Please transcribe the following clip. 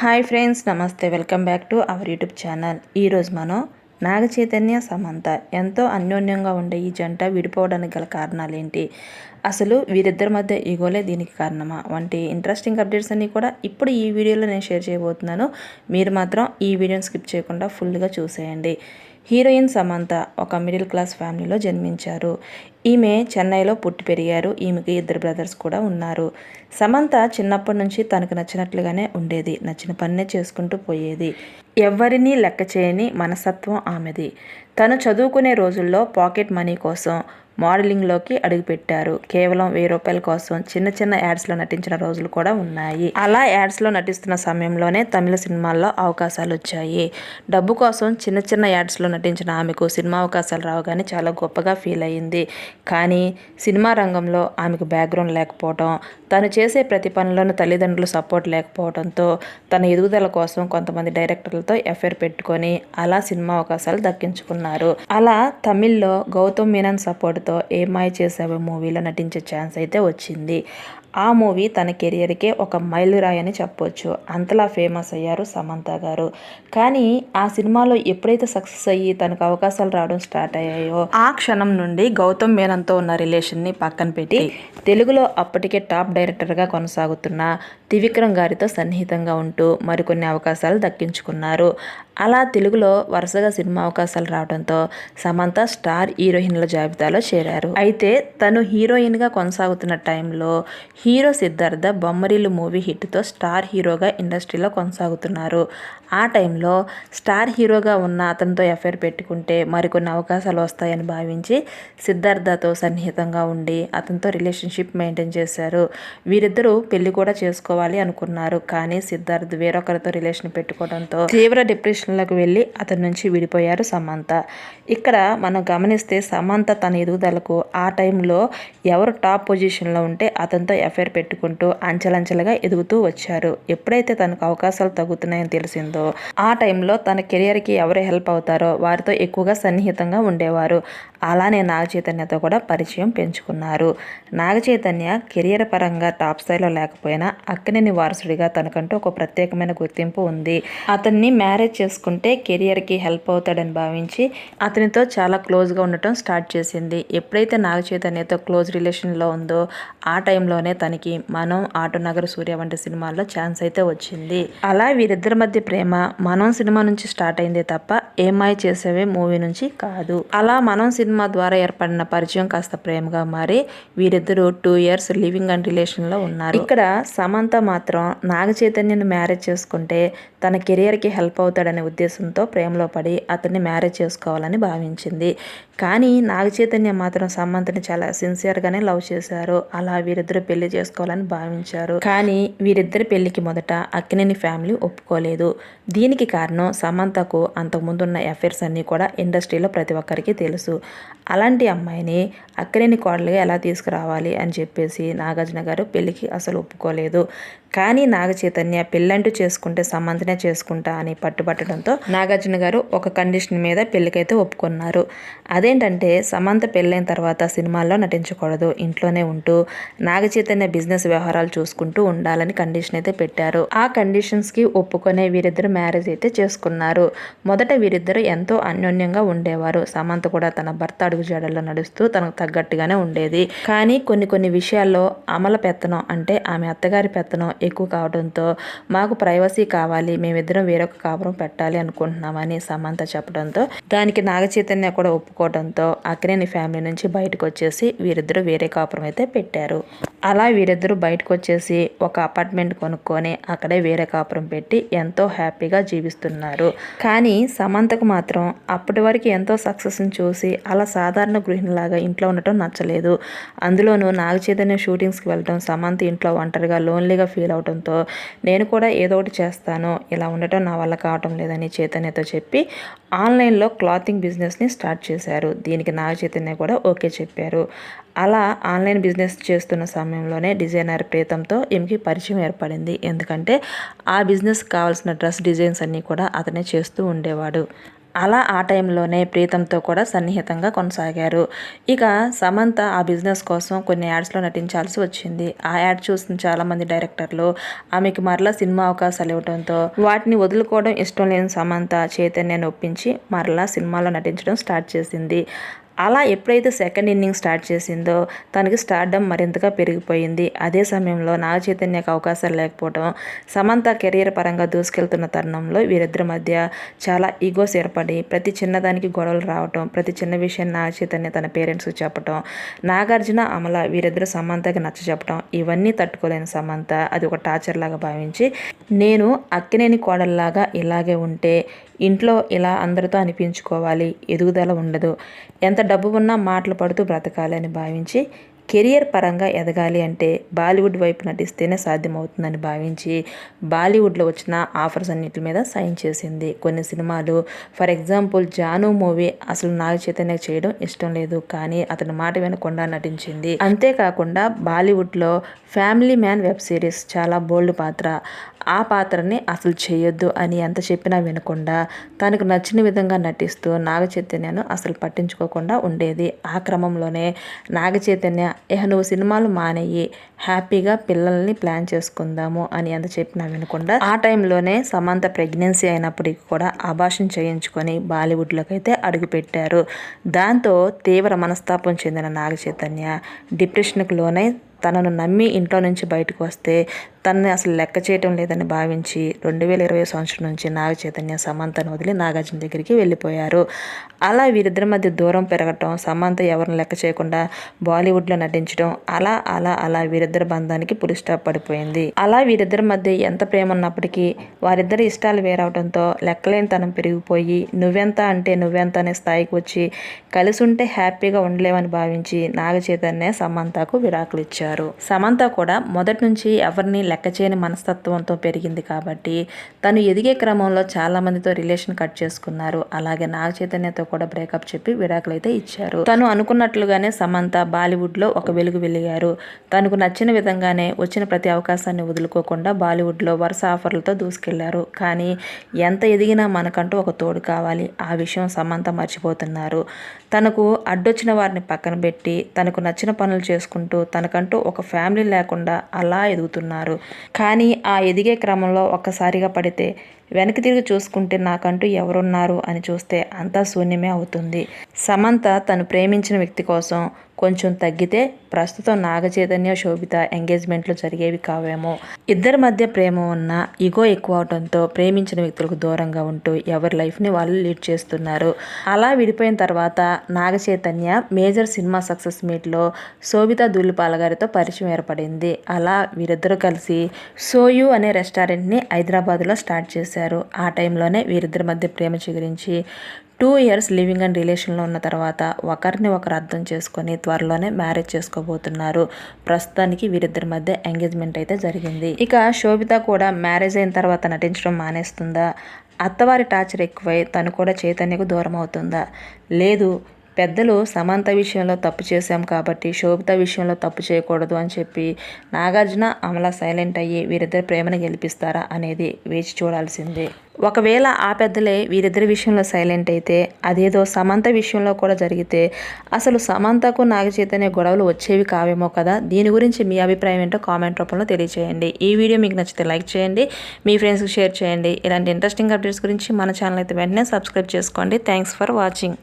Hi friends నమస్తే. Welcome back to our YouTube channel. ఈరోజు మనం నాగ చైతన్య సమంత ఎంతో అన్యోన్యంగా ఉండే ఈ జంట విడిపోవడానికి గల కారణాలు ఏంటి? అసలు వీరిద్దరి మధ్య ఈగోలే దీనికి కారణమా? వంటి ఇంట్రెస్టింగ్ అప్డేట్స్ అన్నీ కూడా ఇప్పుడు ఈ వీడియోలో నేను షేర్ చేయబోతున్నాను. మీరు మాత్రం ఈ వీడియోని స్కిప్ చేయకుండా ఫుల్గా చూసేయండి. హీరోయిన్ సమంత ఒక మిడిల్ క్లాస్ ఫ్యామిలీలో జన్మించారు. ఈమె చెన్నైలో పుట్టి పెరిగారు. ఈమెకి ఇద్దరు బ్రదర్స్ కూడా ఉన్నారు. సమంత చిన్నప్పటి నుంచి తనకు నచ్చినట్లుగానే ఉండేది. నచ్చిన పనినే చేసుకుంటూ పోయేది. ఎవరినీ లెక్క చేయని మనస్తత్వం ఆమెది. తను చదువుకునే రోజుల్లో పాకెట్ మనీ కోసం మోడలింగ్లోకి అడుగుపెట్టారు. కేవలం వెయ్యి రూపాయల కోసం చిన్న చిన్న యాడ్స్లో నటించిన రోజులు కూడా ఉన్నాయి. అలా యాడ్స్లో నటిస్తున్న సమయంలోనే తమిళ సినిమాల్లో అవకాశాలు వచ్చాయి డబ్బు కోసం చిన్న చిన్న యాడ్స్లో నటించిన ఆమెకు సినిమా అవకాశాలు రావగానే చాలా గొప్పగా ఫీల్ అయ్యింది కానీ సినిమా రంగంలో ఆమెకు బ్యాక్గ్రౌండ్ లేకపోవడం తను చేసే ప్రతి పనిలోనూ తల్లిదండ్రులు సపోర్ట్ లేకపోవడంతో తన ఎదుగుదల కోసం కొంతమంది డైరెక్టర్లతో ఎఫ్ఐఆర్ పెట్టుకొని అలా సినిమా అవకాశాలు దక్కించుకున్నారు. అలా తమిళ్ళో గౌతమ్ మీనన్ సపోర్ట్ సపోర్ట్తో ఏమాయ చేసావే మూవీలో నటించే ఛాన్స్ అయితే వచ్చింది. ఆ మూవీ తన కెరియర్కే ఒక మైలురాయి అని చెప్పొచ్చు. అంతలా ఫేమస్ అయ్యారు సమంత గారు. కానీ ఆ సినిమాలో ఎప్పుడైతే సక్సెస్ అయ్యి తనకు అవకాశాలు రావడం స్టార్ట్ అయ్యాయో ఆ క్షణం నుండి గౌతమ్ మేనన్తో ఉన్న రిలేషన్ని పక్కన పెట్టి తెలుగులో అప్పటికే టాప్ డైరెక్టర్గా కొనసాగుతున్న త్రివిక్రమ్ గారితో సన్నిహితంగా ఉంటూ మరికొన్ని అవకాశాలు దక్కించుకున్నారు. అలా తెలుగులో వరుసగా సినిమా అవకాశాలు రావడంతో సమంత స్టార్ హీరోయిన్ల జాబితాలో చేరారు. అయితే తను హీరోయిన్గా కొనసాగుతున్న టైంలో హీరో సిద్ధార్థ బొమ్మరిల్లు మూవీ హిట్తో స్టార్ హీరోగా ఇండస్ట్రీలో కొనసాగుతున్నారు. ఆ టైంలో స్టార్ హీరోగా ఉన్న అతనితో ఎఫ్ఐఆర్ పెట్టుకుంటే మరికొన్ని అవకాశాలు వస్తాయని భావించి సిద్ధార్థతో సన్నిహితంగా ఉండి అతనితో రిలేషన్షిప్ మెయింటైన్ చేశారు. వీరిద్దరూ పెళ్ళి కూడా చేసుకోవాలి అనుకున్నారు. కానీ సిద్ధార్థ్ వేరొకరితో రిలేషన్ పెట్టుకోవడంతో తీవ్ర డిప్రెషన్లకు వెళ్ళి అతని నుంచి విడిపోయారు సమంత. ఇక్కడ మనం గమనిస్తే సమంత తన ఎదుగుదలకు ఆ టైంలో ఎవరు టాప్ పొజిషన్లో ఉంటే అతనితో ఎఫ్ఐఆర్ పెట్టుకుంటూ అంచెలంచెలుగా ఎదుగుతూ వచ్చారు. ఎప్పుడైతే తనకు అవకాశాలు తగ్గుతున్నాయని తెలిసిందో ఆ టైంలో తన కెరియర్కి ఎవరు హెల్ప్ అవుతారో వారితో ఎక్కువగా సన్నిహితంగా ఉండేవారు. అలానే నాగ చైతన్యతో కూడా పరిచయం పెంచుకున్నారు. నాగ చైతన్య కెరియర్ పరంగా టాప్ స్థాయిలో లేకపోయినా అక్కినేని వారసుడిగా తనకంటూ ఒక ప్రత్యేకమైన గుర్తింపు ఉంది. అతన్ని మ్యారేజ్ చేసుకుంటే కెరియర్కి హెల్ప్ అవుతాడని భావించి అతనితో చాలా క్లోజ్గా ఉండటం స్టార్ట్ చేసింది. ఎప్పుడైతే నాగ చైతన్యతో క్లోజ్ రిలేషన్లో ఉందో ఆ టైంలోనే తనకి మనం ఆటోనగర్ సూర్య వంటి సినిమాల్లో ఛాన్స్ అయితే వచ్చింది. అలా వీరిద్దరి మధ్య ప్రేమ మనం సినిమా నుంచి స్టార్ట్ అయిందే తప్ప ఏమాయి చేసేవే మూవీ నుంచి కాదు. అలా మనం సినిమా ద్వారా ఏర్పడిన పరిచయం కాస్త ప్రేమగా మారి వీరిద్దరూ టూ ఇయర్స్ లివింగ్ అండ్ రిలేషన్లో ఉన్నారు. ఇక్కడ సమంత మాత్రం నాగ చైతన్యను మ్యారేజ్ చేసుకుంటే తన కెరియర్కి హెల్ప్ అవుతాడనే ఉద్దేశంతో ప్రేమలో పడి అతన్ని మ్యారేజ్ చేసుకోవాలని భావించింది. కానీ నాగచైతన్య మాత్రం సమంతని చాలా సిన్సియర్గానే లవ్ చేశారు. అలా వీరిద్దరు పెళ్ళి చేసుకోవాలని భావించారు. కానీ వీరిద్దరి పెళ్ళికి మొదట అక్కినేని ఫ్యామిలీ ఒప్పుకోలేదు. దీనికి కారణం సమంతకు అంతకుముందున్న ఎఫైర్స్ అన్నీ కూడా ఇండస్ట్రీలో ప్రతి ఒక్కరికి తెలుసు. అలాంటి అమ్మాయిని అక్కినేని కోడలుగా ఎలా తీసుకురావాలి అని చెప్పేసి నాగార్జున గారు పెళ్ళికి అసలు ఒప్పుకోలేదు. కానీ నాగ చైతన్య పెళ్ళంటూ చేసుకుంటే సమంతనే చేసుకుంటా అని పట్టుబట్టడంతో నాగార్జున గారు ఒక కండిషన్ మీద పెళ్ళికైతే ఒప్పుకున్నారు. అదేంటంటే సమంత పెళ్ళైన తర్వాత సినిమాల్లో నటించకూడదు ఇంట్లోనే ఉంటూ నాగ చైతన్య బిజినెస్ వ్యవహారాలు చూసుకుంటూ ఉండాలని కండిషన్ అయితే పెట్టారు. ఆ కండిషన్స్కి ఒప్పుకునే వీరిద్దరు మ్యారేజ్ అయితే చేసుకున్నారు. మొదట వీరిద్దరు ఎంతో అన్యోన్యంగా ఉండేవారు. సమంత కూడా తన భర్త అడుగు జాడల్లో నడుస్తూ తనకు తగ్గట్టుగానే ఉండేది. కానీ కొన్ని కొన్ని విషయాల్లో అమల పెత్తనం అంటే ఆమె అత్తగారి పెత్తనం ఎక్కువ కావడంతో మాకు ప్రైవసీ కావాలి మేమిద్దరం వేరొక కాపురం పెట్టాలి అనుకుంటున్నామని సమంత చెప్పడంతో దానికి నాగచైతన్య కూడా ఒప్పుకోవడంతో అక్కినేని ఫ్యామిలీ నుంచి బయటకు వచ్చేసి వీరిద్దరూ వేరే కాపురం అయితే పెట్టారు. అలా వీరిద్దరూ బయటకు వచ్చేసి ఒక అపార్ట్మెంట్ కొనుక్కొని అక్కడే వేరే కాపురం పెట్టి ఎంతో హ్యాపీగా జీవిస్తున్నారు. కానీ సమంతకు మాత్రం అప్పటి వరకు ఎంతో సక్సెస్ని చూసి అలా సాధారణ గృహిణిలాగా ఇంట్లో ఉండటం నచ్చలేదు. అందులోనూ నాగ చైతన్య షూటింగ్స్కి వెళ్ళడం సమంత ఇంట్లో ఒంటరిగా లోన్లీగా ఫీల్ అవడంతో నేను కూడా ఏదో ఒకటి చేస్తాను ఇలా ఉండటం నా వల్ల కావటం లేదని చైతన్యతో చెప్పి ఆన్లైన్లో క్లాతింగ్ బిజినెస్ని స్టార్ట్ చేశారు. దీనికి నాగ చైతన్య కూడా ఓకే చెప్పారు. అలా ఆన్లైన్ బిజినెస్ చేస్తున్న సమయంలోనే డిజైనర్ ప్రీతంతో ఈమెకి పరిచయం ఏర్పడింది. ఎందుకంటే ఆ బిజినెస్ కావాల్సిన డ్రెస్ డిజైన్స్ అన్నీ కూడా అతనే చేస్తూ ఉండేవాడు. అలా ఆ టైంలోనే ప్రీతంతో కూడా సన్నిహితంగా కొనసాగారు. ఇక సమంత ఆ బిజినెస్ కోసం కొన్ని యాడ్స్లో నటించాల్సి వచ్చింది. ఆ యాడ్ చూసిన చాలామంది డైరెక్టర్లు ఆమెకి మరలా సినిమా అవకాశాలు ఇవ్వడంతో వాటిని వదులుకోవడం ఇష్టం లేని సమంత చైతన్యాన్ని ఒప్పించి మరలా సినిమాలో నటించడం స్టార్ట్ చేసింది. అలా ఎప్పుడైతే సెకండ్ ఇన్నింగ్ స్టార్ట్ చేసిందో తనకి స్టార్డమ్ మరింతగా పెరిగిపోయింది. అదే సమయంలో నాగ చైతన్యకు అవకాశాలు లేకపోవడం సమంత కెరీర్ పరంగా దూసుకెళ్తున్న తరుణంలో వీరిద్దరి మధ్య చాలా ఈగోస్ ఏర్పడి ప్రతి చిన్నదానికి గొడవలు రావటం ప్రతి చిన్న విషయం నాగ చైతన్య తన పేరెంట్స్కి చెప్పటం నాగార్జున అమల వీరిద్దరు సమంతకి నచ్చ చెప్పడం ఇవన్నీ తట్టుకోలేని సమంత. అది ఒక టార్చర్ లాగా భావించి నేను అక్కినేని కోడల్లాగా ఇలాగే ఉంటే ఇంట్లో ఇలా అందరితో అనిపించుకోవాలి ఎదుగుదల ఉండదు. ఎంత డబ్బు ఉన్నా మాటలు పడుతూ బ్రతకాలని భావించి కెరియర్ పరంగా ఎదగాలి అంటే బాలీవుడ్ వైపు నటిస్తేనే సాధ్యమవుతుందని భావించి బాలీవుడ్లో వచ్చిన ఆఫర్స్ అన్నిటి మీద సైన్ చేసింది. కొన్ని సినిమాలు ఫర్ ఎగ్జాంపుల్ జాను మూవీ అసలు నాగ చైతన్య చేయడం ఇష్టం లేదు కానీ అతని మాట వినకుండా నటించింది. అంతేకాకుండా బాలీవుడ్లో ఫ్యామిలీ మ్యాన్ వెబ్ సిరీస్ చాలా బోల్డ్ పాత్ర. ఆ పాత్రని అసలు చేయొద్దు అని ఎంత చెప్పినా వినకుండా తనకు నచ్చిన విధంగా నటిస్తూ నాగ చైతన్యను అసలు పట్టించుకోకుండా ఉండేది. ఆ క్రమంలోనే నాగ చైతన్య ఇహ నువ్వు సినిమాలు మానేయి హ్యాపీగా పిల్లల్ని ప్లాన్ చేసుకుందాము అని ఎంత చెప్పినా వినకుండా ఆ టైంలోనే సమంత ప్రెగ్నెన్సీ అయినప్పటికీ కూడా అభాషణ చేయించుకొని బాలీవుడ్లోకి అయితే అడుగుపెట్టారు. దాంతో తీవ్ర మనస్తాపం చెందిన నాగ చైతన్య డిప్రెషన్కి లోనై తనను నమ్మి ఇంట్లో నుంచి బయటకు వస్తే తనని అసలు లెక్క చేయటం లేదని భావించి రెండు వేల ఇరవై సంవత్సరం నుంచి నాగ చైతన్య సమంతను వదిలి నాగార్జున దగ్గరికి వెళ్ళిపోయారు. అలా వీరిద్దరి మధ్య దూరం పెరగటం సమంత ఎవరిని లెక్క చేయకుండా బాలీవుడ్లో నటించడం అలా అలా అలా వీరిద్దరి బంధానికి పులి స్టాప్ పడిపోయింది. అలా వీరిద్దరి మధ్య ఎంత ప్రేమ ఉన్నప్పటికీ వారిద్దరి ఇష్టాలు వేరవడంతో లెక్కలేని తనం పెరిగిపోయి నువ్వెంత అంటే నువ్వెంత అనే స్థాయికి వచ్చి కలిసి ఉంటే హ్యాపీగా ఉండలేవని భావించి నాగ చైతన్య సమంతకు విడాకులు ఇచ్చారు సమంత కూడా మొదటి నుంచి ఎవరిని లెక్క లెక్కచేయని మనస్తత్వంతో పెరిగింది కాబట్టి తను ఎదిగే క్రమంలో చాలామందితో రిలేషన్ కట్ చేసుకున్నారు. అలాగే నాగ చైతన్యతో కూడా బ్రేకప్ చెప్పి విడాకులు అయితే ఇచ్చారు. తను అనుకున్నట్లుగానే సమంత బాలీవుడ్లో ఒక వెలుగు వెలిగారు. తనకు నచ్చిన విధంగానే వచ్చిన ప్రతి అవకాశాన్ని వదులుకోకుండా బాలీవుడ్లో వరుస ఆఫర్లతో దూసుకెళ్ళారు. కానీ ఎంత ఎదిగినా మనకంటూ ఒక తోడు కావాలి. ఆ విషయం సమంత మర్చిపోతున్నారు. తనకు అడ్డొచ్చిన వారిని పక్కన పెట్టి తనకు నచ్చిన పనులు చేసుకుంటూ తనకంటూ ఒక ఫ్యామిలీ లేకుండా అలా ఎదుగుతున్నారు. కానీ ఆ ఎదిగే క్రమంలో ఒక్కసారిగా పడితే వెనక్కి తిరిగి చూసుకుంటే నాకంటూ ఎవరున్నారు అని చూస్తే అంతా శూన్యమే అవుతుంది. సమంత తను ప్రేమించిన వ్యక్తి కోసం కొంచెం తగ్గితే ప్రస్తుతం నాగచైతన్య శోభిత ఎంగేజ్మెంట్లు జరిగేవి కావేమో. ఇద్దరి మధ్య ప్రేమ ఉన్న ఇగో ఎక్కువ అవడంతో ప్రేమించిన వ్యక్తులకు దూరంగా ఉంటూ ఎవరి లైఫ్ని వాళ్ళు లీడ్ చేస్తున్నారు. అలా విడిపోయిన తర్వాత నాగచైతన్య మేజర్ సినిమా సక్సెస్ మీట్లో శోభిత దూలిపాల గారితో పరిచయం ఏర్పడింది. అలా వీరిద్దరూ కలిసి సోయు అనే రెస్టారెంట్ని హైదరాబాద్లో స్టార్ట్ చేశారు. ఆ టైంలోనే వీరిద్దరి మధ్య ప్రేమ చిగురించి టూ ఇయర్స్ లివింగ్ అండ్ రిలేషన్లో ఉన్న తర్వాత ఒకరిని ఒకరు అర్థం చేసుకొని త్వరలోనే మ్యారేజ్ చేసుకోబోతున్నారు. ప్రస్తుతానికి వీరిద్దరి మధ్య ఎంగేజ్మెంట్ అయితే జరిగింది. ఇక శోభిత కూడా మ్యారేజ్ అయిన తర్వాత నటించడం మానేస్తుందా? అత్తవారి టార్చర్ ఎక్కువై తను కూడా చైతన్యకు దూరం అవుతుందా లేదు పెద్దలు సమంత విషయంలో తప్పు చేశాం కాబట్టి శోభిత విషయంలో తప్పు చేయకూడదు అని చెప్పి నాగార్జున అమల సైలెంట్ అయ్యి వీరిద్దరి ప్రేమను గెలిపిస్తారా అనేది వేచి చూడాల్సిందే. ఒకవేళ ఆ పెద్దలే వీరిద్దరి విషయంలో సైలెంట్ అయితే అదేదో సమంత విషయంలో కూడా జరిగితే అసలు సమంతకు నాగచైతన్య గొడవలు వచ్చేవి కావేమో కదా? దీని గురించి మీ అభిప్రాయం ఏంటో కామెంట్ రూపంలో తెలియచేయండి. ఈ వీడియో మీకు నచ్చితే లైక్ చేయండి మీ ఫ్రెండ్స్కి షేర్ చేయండి. ఇలాంటి ఇంట్రెస్టింగ్ అప్డేట్స్ గురించి మన ఛానల్ అయితే వెంటనే సబ్స్క్రైబ్ చేసుకోండి. Thanks for watching.